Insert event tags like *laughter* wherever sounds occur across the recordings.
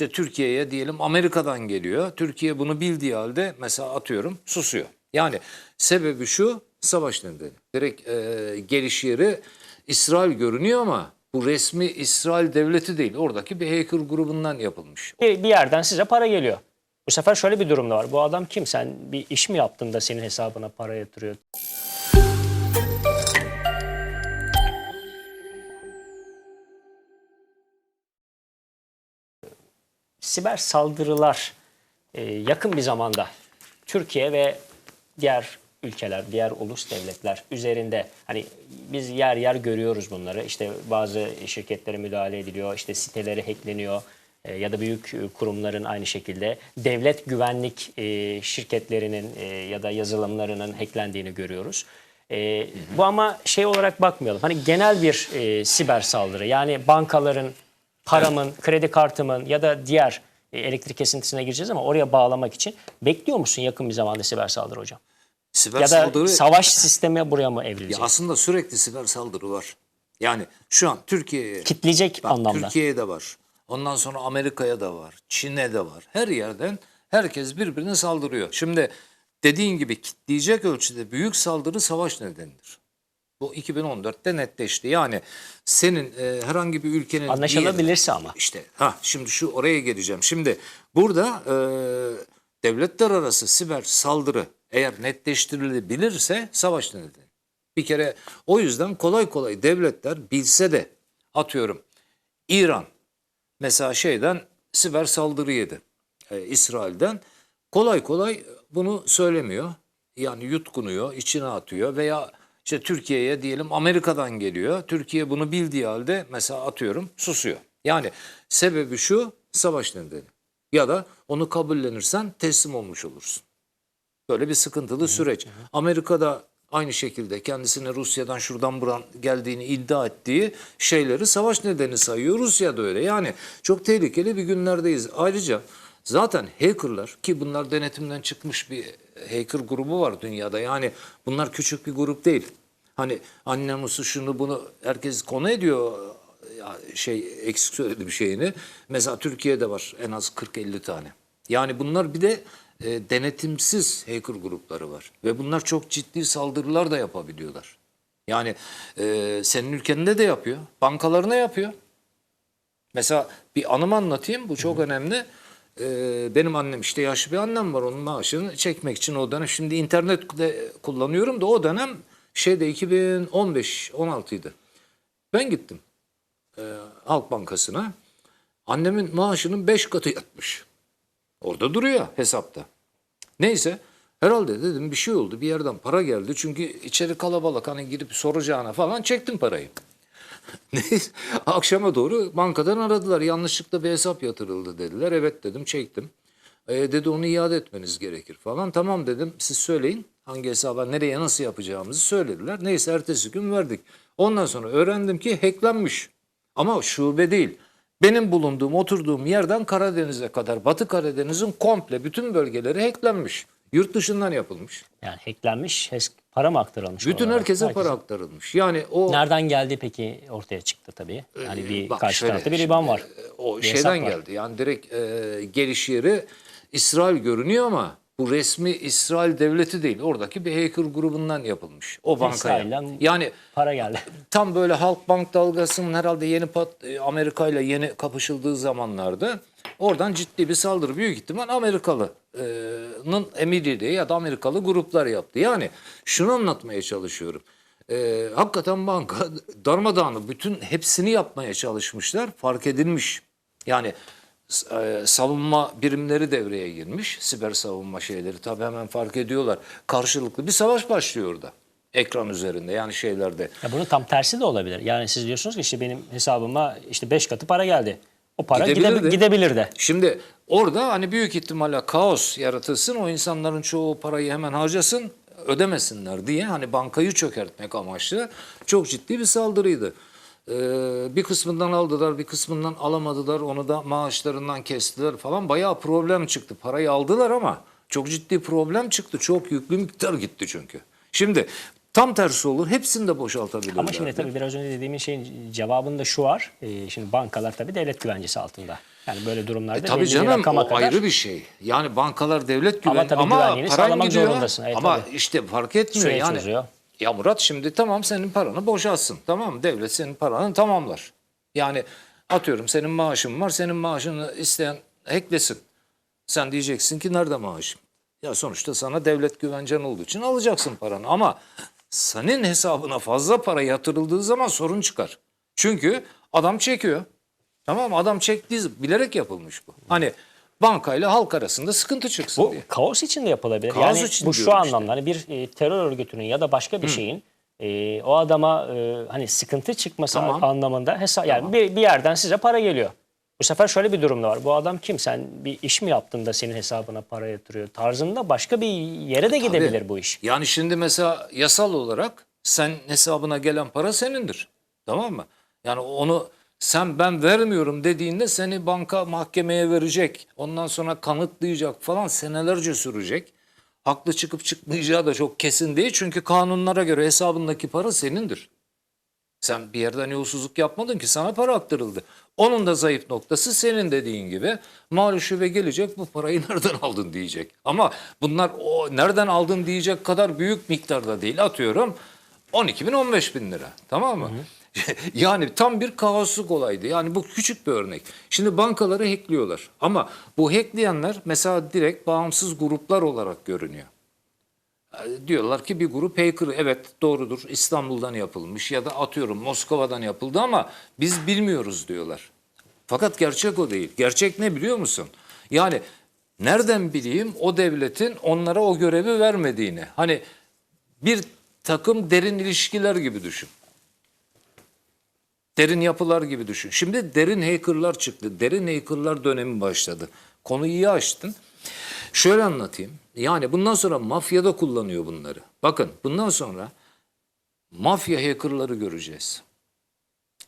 işte Türkiye'ye diyelim Amerika'dan geliyor. Türkiye bunu bildiği halde mesela atıyorum susuyor. Yani sebebi şu savaş nedeni. Direkt e, geliş yeri İsrail görünüyor ama bu resmi İsrail devleti değil. Oradaki bir hacker grubundan yapılmış. Bir, bir yerden size para geliyor. Bu sefer şöyle bir durum da var. Bu adam kim? Sen bir iş mi yaptın da senin hesabına para yatırıyor? Siber saldırılar e, yakın bir zamanda Türkiye ve diğer ülkeler, diğer ulus devletler üzerinde hani biz yer yer görüyoruz bunları. İşte bazı şirketlere müdahale ediliyor, işte siteleri hackleniyor e, ya da büyük e, kurumların aynı şekilde devlet güvenlik e, şirketlerinin e, ya da yazılımlarının hacklendiğini görüyoruz. E, bu ama şey olarak bakmayalım. Hani genel bir e, siber saldırı yani bankaların paramın, kredi kartımın ya da diğer e, elektrik kesintisine gireceğiz ama oraya bağlamak için bekliyor musun yakın bir zamanda siber saldırı hocam? Siber Ya da saldırı savaş sistemi buraya mı Ya evrilecek? aslında sürekli siber saldırı var. Yani şu an Türkiye'ye Kitleyecek Bak, anlamda. Türkiye'ye de var. Ondan sonra Amerika'ya da var. Çin'e de var. Her yerden herkes birbirine saldırıyor. Şimdi dediğin gibi kitleyecek ölçüde büyük saldırı savaş nedenidir. Bu 2014'te netleşti. Yani senin e, herhangi bir ülkenin Anlaşılabilirse ama. işte ha şimdi şu oraya geleceğim. Şimdi burada e, devletler arası siber saldırı eğer netleştirilebilirse savaş nedeni. Bir kere o yüzden kolay kolay devletler bilse de atıyorum İran mesela şeyden siber saldırı yedi e, İsrail'den kolay kolay bunu söylemiyor. Yani yutkunuyor, içine atıyor veya işte Türkiye'ye diyelim Amerika'dan geliyor. Türkiye bunu bildiği halde mesela atıyorum susuyor. Yani sebebi şu savaş nedeni. Ya da onu kabullenirsen teslim olmuş olursun. Böyle bir sıkıntılı süreç. Amerika'da aynı şekilde kendisine Rusya'dan şuradan buran geldiğini iddia ettiği şeyleri savaş nedeni sayıyor. Rusya da öyle. Yani çok tehlikeli bir günlerdeyiz. Ayrıca zaten hackerlar ki bunlar denetimden çıkmış bir hacker grubu var dünyada. Yani bunlar küçük bir grup değil. Hani annemusu şunu bunu herkes konu ediyor ya şey eksik söyledi bir şeyini. Mesela Türkiye'de var en az 40-50 tane. Yani bunlar bir de e, denetimsiz hacker grupları var. Ve bunlar çok ciddi saldırılar da yapabiliyorlar. Yani e, senin ülkende de yapıyor. Bankalarına yapıyor. Mesela bir anımı anlatayım. Bu çok önemli. Ee, benim annem işte yaşlı bir annem var. Onun maaşını çekmek için o dönem. Şimdi internette kullanıyorum da o dönem şeyde 2015-16 idi. Ben gittim e, Halk Bankası'na. Annemin maaşının 5 katı yatmış. Orada duruyor hesapta. Neyse herhalde dedim bir şey oldu bir yerden para geldi. Çünkü içeri kalabalık hani girip soracağına falan çektim parayı. *laughs* Akşama doğru bankadan aradılar. Yanlışlıkla bir hesap yatırıldı dediler. Evet dedim çektim. E, dedi onu iade etmeniz gerekir falan. Tamam dedim siz söyleyin hangi hesaba nereye nasıl yapacağımızı söylediler. Neyse ertesi gün verdik. Ondan sonra öğrendim ki hacklenmiş. Ama şube değil. Benim bulunduğum, oturduğum yerden Karadeniz'e kadar, Batı Karadeniz'in komple bütün bölgeleri hacklenmiş. Yurt dışından yapılmış. Yani hacklenmiş, para mı aktarılmış? Bütün oralara? herkese para aktarılmış. Yani o Nereden geldi peki ortaya çıktı tabii. Yani bir Ee, Bak karşı şöyle, tarafta bir riban var. e, O Bir şeyden geldi. Yani direkt e, geliş yeri İsrail görünüyor ama bu resmi İsrail devleti değil. Oradaki bir hacker grubundan yapılmış. O bankaya. İsrail'den Yani Para geldi. *laughs* tam böyle Halkbank dalgasının herhalde yeni e, Amerika ile yeni kapışıldığı zamanlarda oradan ciddi bir saldırı büyük ihtimal Amerikalı'nın emiriyle ya da Amerikalı gruplar yaptı. Yani şunu anlatmaya çalışıyorum. E, hakikaten banka *laughs* darmadağını bütün hepsini yapmaya çalışmışlar. Fark edilmiş. Yani e, savunma birimleri devreye girmiş. Siber savunma şeyleri tabii hemen fark ediyorlar. Karşılıklı bir savaş başlıyor orada. Ekran üzerinde yani şeylerde. Ya bunun tam tersi de olabilir. Yani siz diyorsunuz ki işte benim hesabıma işte 5 katı para geldi. O para gide- Gidebilirdi. gidebilir de. Şimdi orada hani büyük ihtimalle kaos yaratılsın. O insanların çoğu parayı hemen harcasın, ödemesinler diye hani bankayı çökertmek amaçlı çok ciddi bir saldırıydı. Ee, bir kısmından aldılar, bir kısmından alamadılar. Onu da maaşlarından kestiler falan. Bayağı problem çıktı. Parayı aldılar ama çok ciddi problem çıktı. Çok yüklü miktar gitti çünkü. Şimdi tam tersi olur. Hepsini de boşaltabilirler. Ama şimdi tabii biraz önce dediğimin şeyin cevabında şu var. Ee, şimdi bankalar tabii devlet güvencesi altında. Yani böyle durumlarda E, tabii canım o kadar ayrı bir şey. Yani bankalar devlet güven Ama tabii güvenliğini paran gidiyor. zorundasın. Evet, ama tabii. işte fark etmiyor Süreç yani. uzuyor. Ya Murat şimdi tamam senin paranı boşalsın. Tamam? Devlet senin paranı tamamlar. Yani atıyorum senin maaşın var. Senin maaşını isteyen eklesin. Sen diyeceksin ki nerede maaşım? Ya sonuçta sana devlet güvencen olduğu için alacaksın paranı. Ama senin hesabına fazla para yatırıldığı zaman sorun çıkar. Çünkü adam çekiyor. Tamam? Adam çektiği bilerek yapılmış bu. Hani bankayla halk arasında sıkıntı çıksın Bu diye. kaos için de yapılabilir. Kaos yani için bu şu diyorum işte. anlamda hani bir e, terör örgütünün ya da başka bir şeyin e, o adama e, hani sıkıntı çıkması Tamam. anlamında hesap yani bir, bir yerden size para geliyor. Bu sefer şöyle bir durum da var. Bu adam kim? Sen bir iş mi yaptın da senin hesabına para yatırıyor tarzında başka bir yere de gidebilir Tabii. bu iş. Yani şimdi mesela yasal olarak sen hesabına gelen para senindir. Tamam mı? Yani onu sen ben vermiyorum dediğinde seni banka mahkemeye verecek. Ondan sonra kanıtlayacak falan senelerce sürecek. Haklı çıkıp çıkmayacağı da çok kesin değil. Çünkü kanunlara göre hesabındaki para senindir. Sen bir yerden yolsuzluk yapmadın ki sana para aktarıldı. Onun da zayıf noktası senin dediğin gibi mali şube gelecek bu parayı *laughs* nereden aldın diyecek. Ama bunlar o nereden aldın diyecek kadar büyük miktarda değil atıyorum 12 bin 15 bin lira tamam mı? *laughs* yani tam bir kaosluk olaydı. Yani bu küçük bir örnek. Şimdi bankaları hackliyorlar ama bu hackleyenler mesela direkt bağımsız gruplar olarak görünüyor. Diyorlar ki bir grup hacker evet doğrudur İstanbul'dan yapılmış ya da atıyorum Moskova'dan yapıldı ama biz bilmiyoruz diyorlar. Fakat gerçek o değil. Gerçek ne biliyor musun? Yani nereden bileyim o devletin onlara o görevi vermediğini. Hani bir takım derin ilişkiler gibi düşün. Derin yapılar gibi düşün. Şimdi derin hackerlar çıktı. Derin hackerlar dönemi başladı. Konuyu iyi açtın. Şöyle anlatayım. Yani bundan sonra mafyada kullanıyor bunları. Bakın bundan sonra mafya hackerları göreceğiz.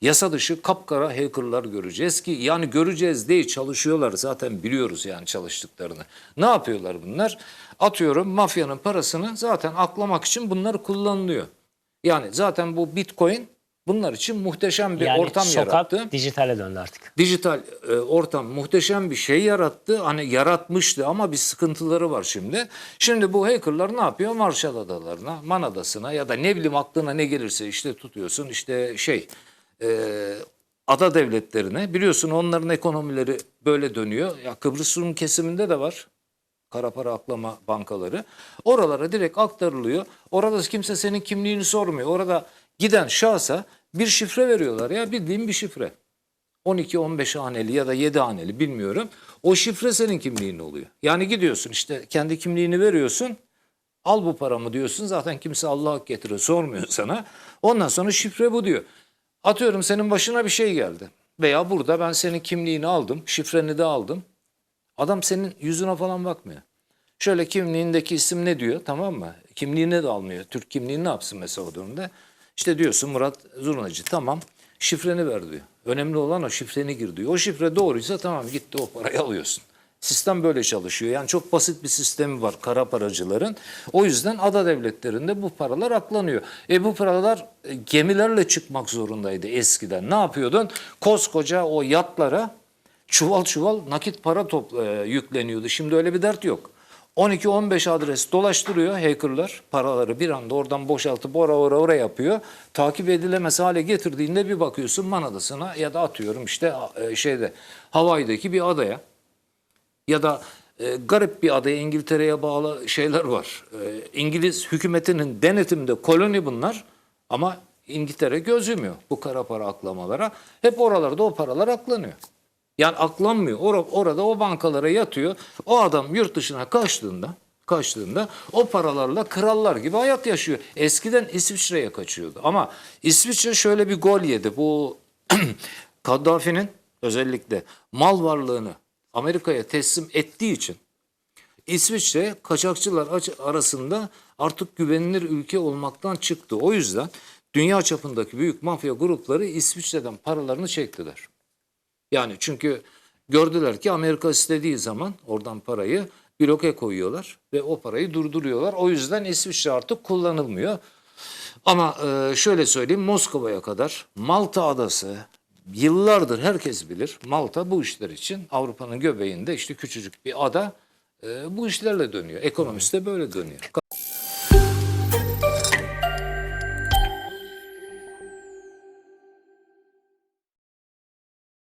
Yasa dışı kapkara hackerlar göreceğiz ki yani göreceğiz değil çalışıyorlar zaten biliyoruz yani çalıştıklarını. Ne yapıyorlar bunlar? Atıyorum mafyanın parasını zaten aklamak için bunlar kullanılıyor. Yani zaten bu bitcoin bunlar için muhteşem bir Yani ortam sokak yarattı dijitale döndü artık. dijital e, ortam muhteşem bir şey yarattı. Hani yaratmıştı ama bir sıkıntıları var şimdi. Şimdi bu hackerlar ne yapıyor? Marshall Adalarına, Man Adası'na ya da ne bileyim aklına ne gelirse işte tutuyorsun işte şey e, ada devletlerine. Biliyorsun onların ekonomileri böyle dönüyor. Ya Kıbrıs Rum kesiminde de var. Kara para aklama bankaları. Oralara direkt aktarılıyor. Orada kimse senin kimliğini sormuyor. Orada giden şahsa bir şifre veriyorlar ya bildiğin bir şifre. 12-15 haneli ya da 7 haneli bilmiyorum. O şifre senin kimliğin oluyor. Yani gidiyorsun işte kendi kimliğini veriyorsun. Al bu paramı diyorsun. Zaten kimse Allah hak getire sormuyor sana. Ondan sonra şifre bu diyor. Atıyorum senin başına bir şey geldi. Veya burada ben senin kimliğini aldım. Şifreni de aldım. Adam senin yüzüne falan bakmıyor. Şöyle kimliğindeki isim ne diyor tamam mı? Kimliğini de almıyor. Türk kimliğini ne yapsın mesela o durumda? İşte diyorsun Murat Zurnacı tamam şifreni ver diyor. Önemli olan o şifreni gir diyor. O şifre doğruysa tamam gitti o parayı alıyorsun. Sistem böyle çalışıyor. Yani çok basit bir sistemi var kara paracıların. O yüzden ada devletlerinde bu paralar aklanıyor. E bu paralar e, gemilerle çıkmak zorundaydı eskiden. Ne yapıyordun? Koskoca o yatlara çuval çuval nakit para topla, e, yükleniyordu. Şimdi öyle bir dert yok. 12-15 adres dolaştırıyor hackerlar. Paraları bir anda oradan boşaltıp ora ora ora yapıyor. Takip edilemez hale getirdiğinde bir bakıyorsun Man Adası'na ya da atıyorum işte e, şeyde Hawaii'deki bir adaya ya da e, garip bir adaya İngiltere'ye bağlı şeyler var. E, İngiliz hükümetinin denetimde koloni bunlar ama İngiltere göz yumuyor bu kara para aklamalara. Hep oralarda o paralar aklanıyor. Yani aklanmıyor. Or- orada o bankalara yatıyor. O adam yurt dışına kaçtığında kaçtığında o paralarla krallar gibi hayat yaşıyor. Eskiden İsviçre'ye kaçıyordu. Ama İsviçre şöyle bir gol yedi. Bu *clears throat* Kaddafi'nin özellikle mal varlığını Amerika'ya teslim ettiği için İsviçre kaçakçılar aç- arasında artık güvenilir ülke olmaktan çıktı. O yüzden dünya çapındaki büyük mafya grupları İsviçre'den paralarını çektiler. Yani çünkü gördüler ki Amerika istediği zaman oradan parayı bloke koyuyorlar ve o parayı durduruyorlar. O yüzden İsviçre artık kullanılmıyor. Ama e, şöyle söyleyeyim Moskova'ya kadar Malta adası, yıllardır herkes bilir Malta bu işler için Avrupa'nın göbeğinde işte küçücük bir ada e, bu işlerle dönüyor. Ekonomisi de böyle dönüyor.